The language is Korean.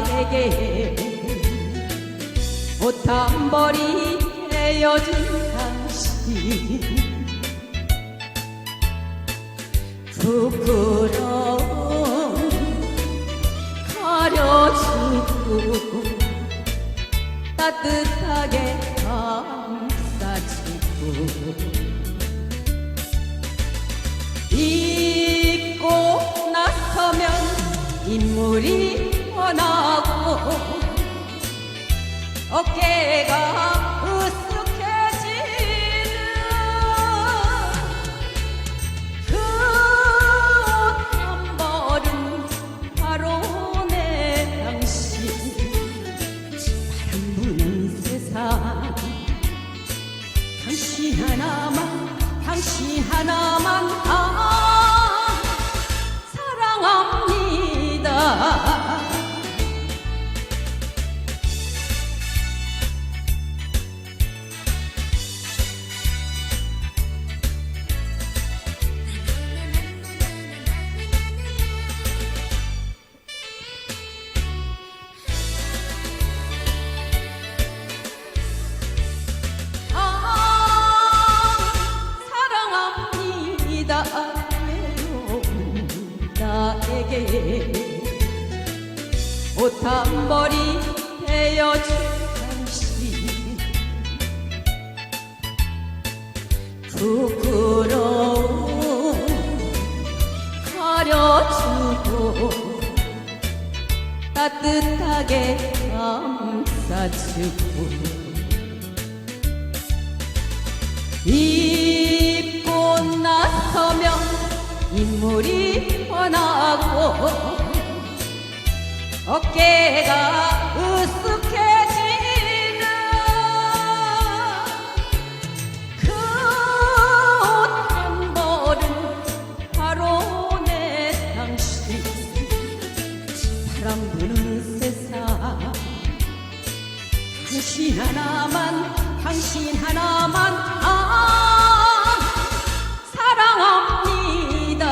나에게 옷한 벌이 되어준 당신 부끄러움 가려주고 따뜻하게 감싸주고 잊고 나서면 인물이 어깨가 으쓱해지는 그옷한 벌은 바로 내 당신. 바람 부는 세상. 당신 하나만 당신 하나만 나에게 옷한 벌이 되어준 당신 부끄러움 가려주고 따뜻하게 감싸주고 입고 나서면 인물이 훤 하고 어깨가 으쓱해지는 그 옷 한 벌은 바로 내 당신. 바람 부는 세상 당신 하나만 당신 하나만 아 사랑합니다.